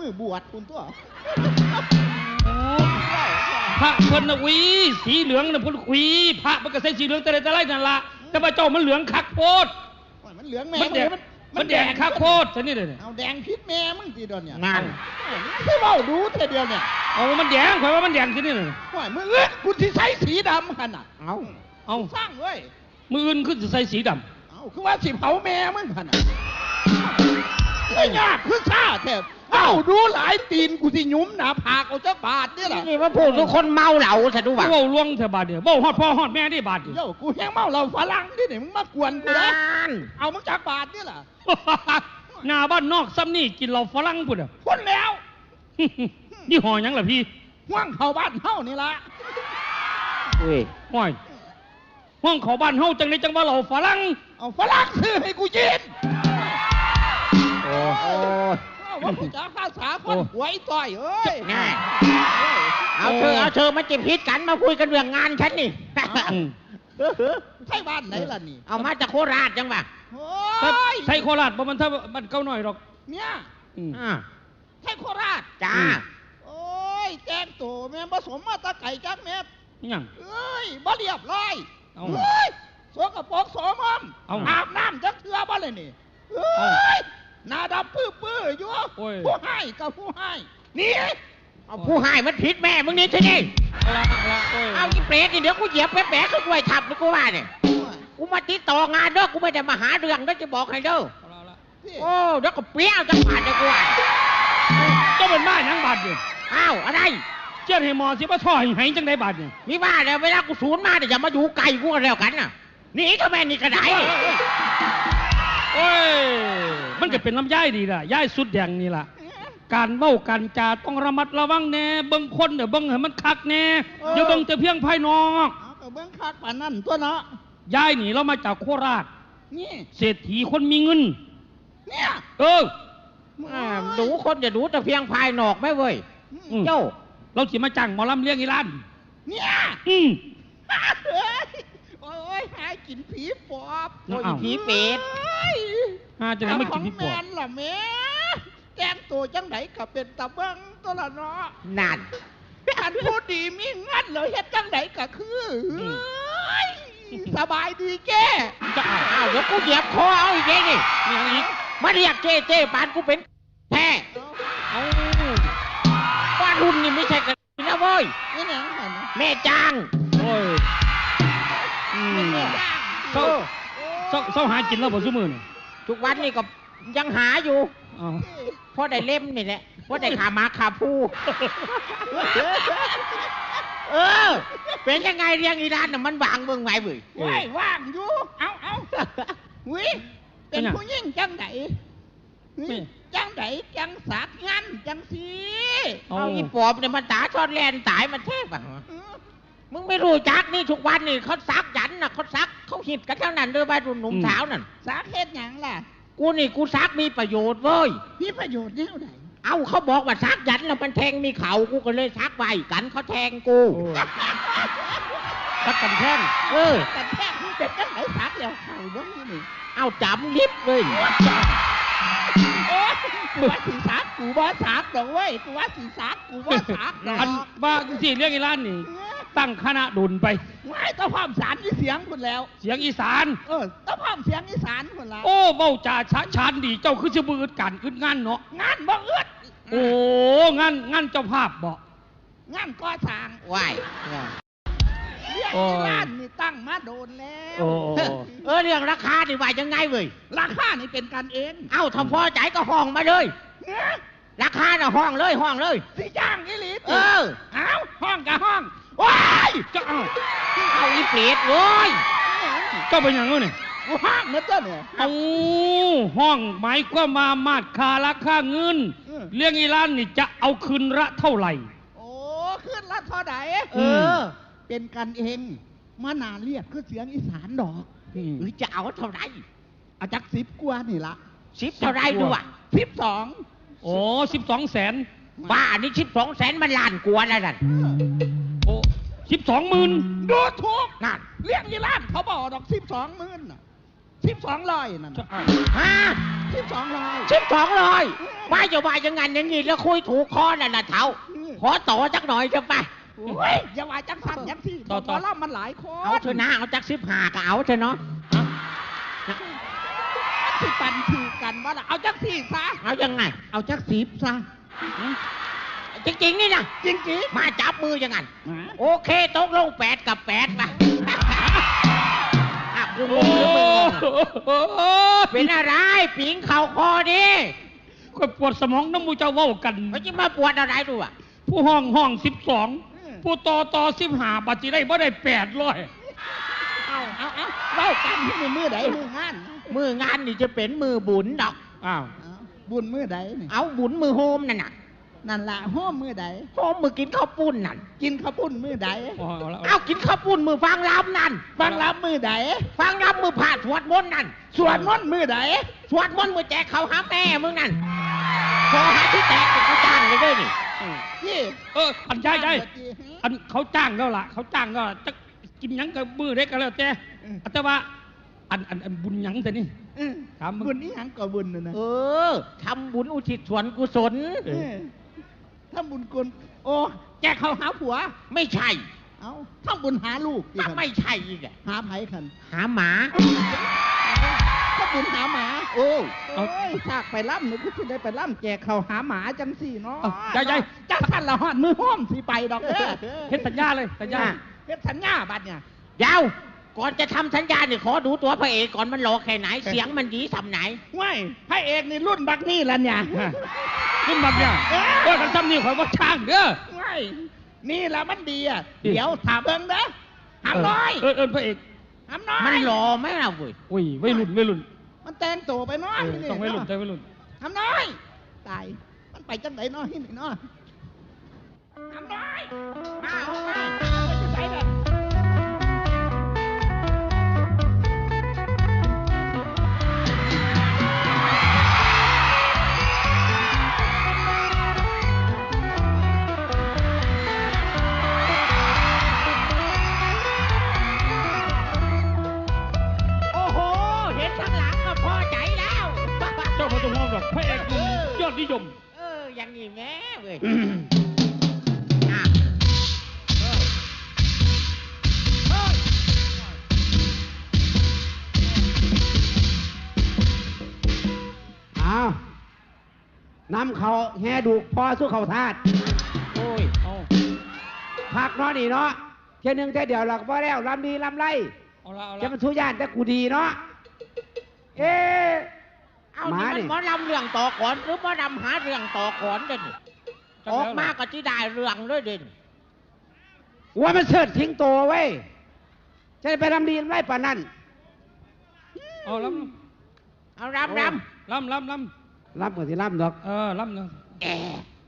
มือบวชคุณตัวพระเพิ่นน่ะหวีสีเหลืองน่ะเพิ่นหวีพระมันก็ใส่สีเหลืองแต่ใดแต่ไรนั่นล่ะแต่ว่าเจ้ามันเหลืองคักโพดโอ้ยมันเหลืองแม่มันแดงมันมันแดงคักโพดซะนี่เลยเนี่ยเอาแดงพิษแม่มึงทีเดียวเนี่ยนั่นโอ้ยมึงไม่เว้าดูเทีเดียวเนี่ยเอามันแดงข่อยว่ามันแดงซะนี่เลยโอ้ยมึงเอ้ยกูที่ใช้สีดำขนาดเอาเอาสร้างเว้ยมืออื่นขึ้นจะใส่สีดำเอาคือว่าสิเผาแม่มึงขนาดไม่ยากคือซ่าแทบ เอ้าดูหลายตีนกูที่หยุ้มหนาผากเอาจักบาทเนี่ยแหละนี่มาพูดทุกคนเมาเหล่าซะดูว่าเว้าล่วงเถอะบาดเดียวเว้าฮอดพ่อฮอดแม่ได้บาดเดียวเดี๋ยวกูแห้งเมาเราฝรั่งที่ไหนมึงมากวนกูนะนั่นเอามึงจักบาทเนี่ยแหละหน้าบ้านนอกซ้ำนี่กินเหล้าฝรั่งพุ่นอะคนแล้วนี่ห่อหยังล่ะพี่ห่วงเข้าบ้านเฮานี่ละเว้ยห้อยห้องเขาบ้านเฮาจังไดจังว่าเหล้าฝรั่งเอาฝรั่งซื้อให้กูกินโอ้โหเอา ว่ากูจะภาษาคนหวยต่อยเอ้ยแน่เอาเธอเอาเธอมาจิบพิษกันมาคุยกันเรื่องงานฉันนี่อืมใช่บ้านไหนล่ะนี่ เอามาจากโคราชจังวะโอ้ถ้ายไทยโคราชบ่มันถ้าบ้านเก่าหน่อยหรอก เนี่ยอืมอ่าใช่โคราชจ้าอืมโอ้ยแกงโตแม่ผสมมาตะไก่จักแม่นี่หยังเอ้ยบ่เรียบร้อยเอาเฮ้ยสวกระปรกโสมอมเอาอาบน้ำจักเทือบ่เลยนี่เอ้ย หน้าดำปื้อปื้อๆอยู่โอ้ย ผู้ให้กับผู้ให้นี่เอาผู้ให้มันผิดแม่มึงนี่ที่นี่เอาละเอาละโอ้ยเอาอีเปรตนี่เดี๋ยวกูเหยียบแปะๆก็กล้วยทับเลยกูว่าเนี่ยกูมาติดต่องานเด้อกูไม่ได้มาหาเรื่องเด้อจะบอกให้เด้อเอาละเอาละพี่โอ้เดี๋ยวก็เปรี้ยวจังหวัดเลยกูว่าเจ้าเป็นบ้านหยังบาดเนี่ยอ้าวอะไร เจียนให้หมอสิมาท่อให้ไหจังไดบาดเนี่ยมีว่าแล้วเวลากูสูญมาเนี่ยอย่ามาอยู่ไกลกูกันแล้วกันน่ะหนี่ทำไมนี่กระได โอ้ย มันก็เป็นลำไยดีล่ะย่ายสุดแดงนี่ล่ะ การเว้าการจาต้องระมัดระวังแน่เบิ่งคนเดี๋ยวเบิ่งให้มันคักแน่อย่าเบิ่งแต่เพียงภายนอกเอากับเบิ้งคักป่านนั่นตัวเนาะย่ายนี่เรามาจากโคราช นี่เศรษฐีคนมีเงิน เนี่ยเออ อ่าดูคนจะดูแต่เพียงภายนอกไหมเว้ย อืม เจ้า เราสิมาจ้างหมอลำเลี้ยงอีร้านเนี่ยอืมเฮ้ยโอ้ยหาย กินผีปอบโอ้ยอ้าวผีเปรตเฮ้ยหาจะได้ไม่กินพี่ปอบแมนล่ะแม่แกงตัวจังไหนก็เป็นตะเบิงตัวละเนาะนั่น อันพูดดีมีเงินเลยเฮ็ดจังไหนก็คืออมเฮ้ยสบายดีแกจะเอาอ้าวเดี๋ยวกูเหยียบคอเอาอีกแล้วนี่มีอย่างอีกมาเรียกเจ๊เจ๊ปานกูเป็นแท้เอาว่ารุ่นนี่ไม่ใช่กันนะเว้ยนี่เนี่ยเห็นไหมแม่จาง โอ้ยอืมโอ้เศร้าเศร้าเศร้าหากินแล้วบ่ซุมื้อนี่ทุกวันนี่ก็ยังหาอยู่เอาเพราะได้เล่มนี่แหละเพราะได้ขามาขาผู้เออ เป็นยังไงเรียงอีร้านน่ะมันวางเบิ่งไหมเว้ย โอ้ยว่างอยู่ เอาเอาวิเป็นผู้หญิงจังไหนหึจังไหนจังสาดงานจังสีเอา เอาอีปอบเนี่ยมันตาชอนแลนตายมันเทพอะเออ มึงไม่รู้จักนี่ทุกวันนี่เขาซักยันน่ะเขาซักเขาหิดกันเท่านั้นเด้อบ้านรุ่นหนุ่มสาวนั่นสาเหตุหยังล่ะ กูนี่กูซักมีประโยชน์เว้ยมีประโยชน์แนวไหนเอาเขาบอกว่าซักยันแล้วมันแทงมีเขากูก็เลยซักไว้กันเขาแทงกูโอ้ยทักกันแท่งเออแต่แท้ที่เป็นจังไหนสาดแล้วเข่าบ้างที่นี่เอาจำลิบเลยโอ้ยกูว่าสีสาดกูว่าสาดดอกเว้ยกูว่าสีสาดกูว่าสาดดอกอันว่าสิเลี้ยงอีร้านนี่ ตั้งคณะดุลไปไม่ต้องความสารที่เสียงคุณแล้ว เสียงอีสาน เออต้องความเสียงอีสานคุณแล้วโอ้เบ้าจ่าชะชานดีเจ้าคือสิบืดกันอึดงานเนาะงานบ่เอื้อดโอ้งานงานเจ้าภาพบ่งานก่อสร้างว้ายเรียกโอ้ยงานนี่ตั้งมาโดนแล้วโอ้เออเรื่องราคานี่ว่ายังไงเว้ยราคานี่เป็นกันเองเอ้าถ้าพอใจก็ห้องมาเลยเงี้ยราคาน่ะห้องเลยห้องเลยสิย่างอีหลีเออเอาห้องกับห้อง ว้ายเจ้าเอ้าเอาอีเปรตเว้ยเจ้าเป็นหยังเอ้ยนี่กูห้องนะเจ้าเนี่ยเอาห้องหมายความมามาดคาราคาเงินอืมเลี้ยงอีร้านนี่จะเอาคืนละเท่าไหร่ โอ้ขึ้นละเท่าไหร่เออ เป็นกันเองมานาเรียกคือเสียงอีสานดอกอืมหรือจะเอาเท่าไหรเอาจักสิบกว่านี่ละสิบเท่าไรดูอะสิบสองโอ้สิบสองแสนบ้านี่สิบสองแสนมันล้านกว่าแล้วนั่นโอ้ สิบสองหมื่นดูถูกนั่นเรียกอีร้านเขาบอกดอกสิบสองหมื่นสิบสองร้อยนั่นน่ะฮะสิบสองร้อยสิบสองร้อยว่าจะว่าอย่างงั้นอย่างงี้แล้วคุยถูกคอนั่นน่ะเท้าอืมขอต่อจักหน่อยจะไปโอ้ยอย่าว่าจังสันจังสี่ต่อต่อหมล่ำมันหลายคนเอาเถอะนะเอาจักสิบห้าก็เอาเถอะเนาะสิปันคือกันว่าล่ะเอาจังสี่ซะเอายังไง เอาจักสิบซะ จริงๆนี่นะจริงจริงมาจับมือยังไงๆโอเคตกลงแปดกับแปดไปอะกูงโอ้งหรือมึงงงโหเป็นอะไรปิงเข่าคอดิก็ปวดสมองน้ำมูเจ้าเว้ากัน มันจะมาปวดอะไรดูอะผู้ห้องห้องสิบสองผู้ต่อต่อสิบห้าบัตรได้บ่ได้แปดร้อย เอาเอาเอาเล่ากันที่มือมือใดมืองาน มืองานนี่จะเป็นมือบุญดอก อ้าวเอาบุญมือใดนี่เอาบุญมือโฮมนั่นน่ะ นั่นละห้อมมือใดโฮมมือกินข้าวปุ้นนั่นกินข้าวปุ้นมือใดอ๋อเอาละเอากินข้าวปุ้นมือฟังรำนั่นฟังรับมือใดฟังรำมือผ่าสวดมนต์นั่นสวดมนต์มือใดสวดมนต์มือแจกเขาวหาแม่มึงนั่นขอหาที่แตกกับกูจ้างเลยเด้วยนี่ยี่เอออันใช่ใช่อันเขาจ้างแล้วล่ะ เขาจ้างก็จะกินหยังกับมือได้ก็แล้วแต่แต่ว่าอันอันอันบุญหยังแต่นี่ อืมถามมึง บุญนี้หังก็บุญนะนะเออทำบุญอุทิศส่วนกุศล เออ เออ ถ้าบุญกุลโอ้แจกเขาหาผัว ไม่ใช่เอาถ้าบุญหาลูกดิถ้าคันไม่ใช่อีกอะหาไผคันหาหมาถ้าบุญหาหมา โอ้เอา โอ้ยถ้าไปล่ำนี่ก็สิได้ไปล่ำแจกเขาหาหมาจังสี่เนาะเอายายยายจังท่านละหอดมือห้อมสิไปดอกเด้อเฮ็ดสัญญาเลยสัญญา เฮ็ดสัญญาบัดเนี่ยยาวก่อนจะทำสัญญาเนี่ยขอดูตัวพระเอกก่อนมันหล่อแค่ไหน เสียงมันดีสำไหน ว้ายพระเอกนี่รุ่นบักนี่ละเนี่ย ฮะขึ้นบักเนี่ยเอ้ยโอ้ยกันซ้ำนี่ข่อยว่าช่างเด้อว้ายนี่ละมันดีอะดีเดี๋ยวถามเบิ่งเด้อหามน้อยเออเออพระเอกหามน้อย มันหล่อไหมล่ะเว้ยอุ้ยวัยรุ่นวัยรุ่นมันแต่งตัวไปน้อยเออนี่ต้องวัยรุ่นเนาะต้องวัยรุ่นหามน้อย ตาย มันไปจังไดน้อยนี่เนาะหามน้อยมาเอาไป นำเขาแห่ดูกพอสู้เขาทาดโอ้ยเอาพักเนาะนี่เนาะเที่ยหนึงเที่ยเดียวหลักว่าแล้วลำดีลำไรเอาละเอาจะละมันทุย่านแต่กูดีเนาะเอ๊ะเอาหมานี่มันนี่หมอลำเรื่องต่อก่อนหรือหมอลำหาเรื่องต่อก่อนเด่นออกมาก็ที่ได้เรื่องเลยเด่นว่ามันเสิร์ชทิ้งตัวไว้ยจะได้ไปลำดีลำไรป่านนั้นเอาล้เอารำรำล้ำล้ำล้ลำ กับที่ลำดอกำเออล้ำเลยำแก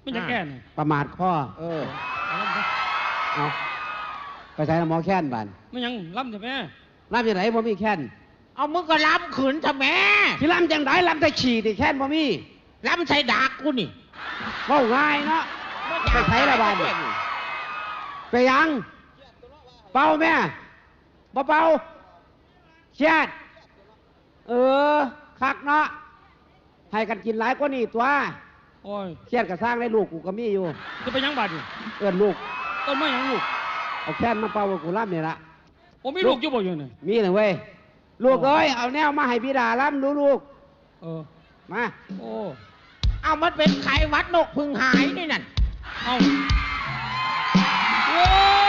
ไม่จะแก้เนี่ยประมาทข้อเออเอาล้ำซะเอาไปใช้หมอแค้นบานไม่ยังล้ำจะแม่ลำจังไหนบ่มีแค้นเอามึงก็รำขืนทำไมที่ลำจังไหนลำแต่ฉี่ดิแค้นบ่มีรำใส่ดากกูนี่เว้าง่ายเนาะไปไสละบาดนี่ไปยัง เป่าแม่บ่เป่าเชียดเออคักเนาะ ให้กันกินหลายกว่านี่ตัวโอ้ยเชียดกับสร้างได้ลูกกูก็มีอยู่ จะไปยังบาดอยู่เอื้อนลูก ต้นไม้ยังลูกเอาแค้นมาเป่ากับกูล่ำนี่ละโอ้มีลูกอยู่บ่อยู่เนี่ยมีเลยเว้ย ลูกเอ้ย เอาแนวมาให้บิดาล่ำดูลูก เออ มา โอ้ เอามันเป็นไขวัดนกพึงหายนี่นั่น เอาโอ้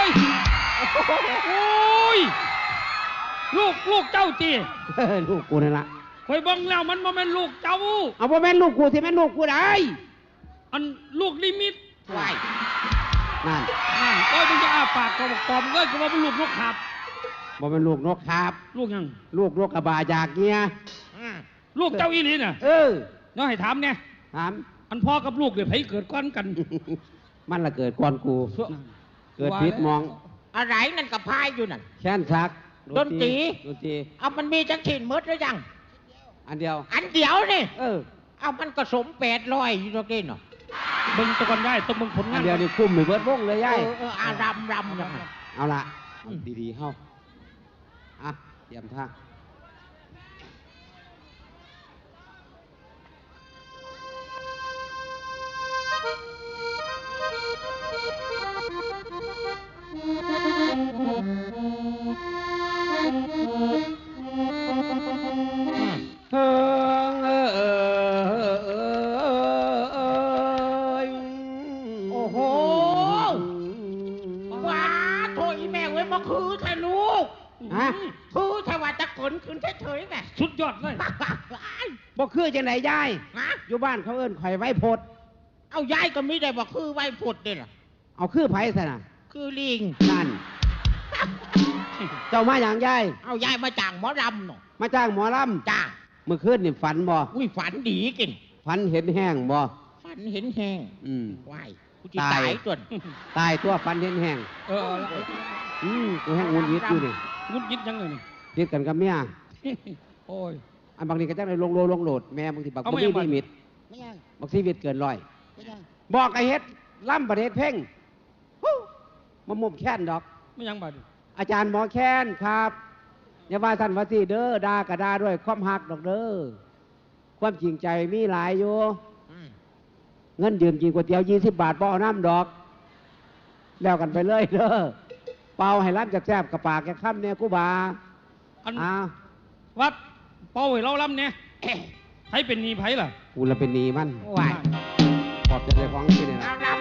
ย โอ้ย ลูกลูกเจ้าตี ลูกกูนี่ละ คอยเบังแล้วมันบ่แม่นลูกเจ้า เอาพ่อแม่นลูกกูที่แม่นลูกกูได้อันลูกลิมิตไหวนั่นนั่นโอ้ยมึงจะอ้าปากกระบอกปอมเอ้ยก็ว่าเป็นลูกนกขับ บ่เป็นลูกนกครับ ลูกยัง ลูกนกกระบาอยากเงี้ยอืมลูกเจ้าอีหลีน่ะเออน้องให้ถามเนี่ยถาม อันพ่อกับลูกเดี๋ยวไผเกิดก้อนกัน มันละเกิดก่อนกู เกิดพิษมอง อะไรนั่นกับพายอยู่นั่นแค้นชักดนตรีดนตรีเอามันมีจังฉินมืดหรือยัง อันเดียว อันเดียวนี่เออ เอามันก็สมแปดร้อยอยู่ตรงนี้เนาะเบิ่งตะกอนได้ต้องเบิ่งผลอังานนเดียวนี่คุ้มไม่เบิดวงเลยายเอยอเอออารำรำยังไงเอาละเอาดีๆเข้าอะเตรียมท่า จังไดยายฮะอยู่บ้านเขาเอิ้นข่อยไว้พด เอายายก็ไม่ได้บอกคือไว้ผดเนี่ยล่ะ เอาคือไผซะน่ะคือลิง นั่น เจ้ามาอย่างยายเอายายมาจ้างหมอลำหนอมาจ้างหมอลจ้าำเมื่อคืนนี่ฝันบ่อุ้ยฝันดีกินฝันเห็นแห้งบ่ฝันเห็นแห้งอืม ว้ายกูจะตายตาย จนตายตัวฝันเห็นแห้งเออเอาละอืมกูแห้งงุนยิดอยู่นี่งุดยิดยังเลยนี่ยิดกันกับเมีย โอ้ย อันบางทีก็จังได้ลงโลลงโหลดแม่บางทีบักเอาบ่มามียังบัด ลิมิตไม่ยังบักชีวิตเกินร้อย ไม่ยังบอกไอ้เฮ็ดล่ำประเทศเพ่งฮู้มามุมแค้นดอก ไม่ยังบาดอาจารย์หมอแค้นครับ อย่าว่าท่านว่าที่เด้อด่ากระดาด้วยความหักดอกเด้อความจริงใจมีหลายอยู่ อืมเงินยืมกินก๋วยเตี๋ยวยี่สิบบาทบ่เอาน้ำดอก แล้วกันไปเลยเด้อเป่าให้รับจากแซบๆกับปากแกข้ามเนี่ยกูบาอันอ้าววัด เป้าไว้เราลำเนี่ยไผเป็นหนีไผล่ะ กูละเป็นหนีมันว้ายขอบจะได้ฟังที่นี่เอานะล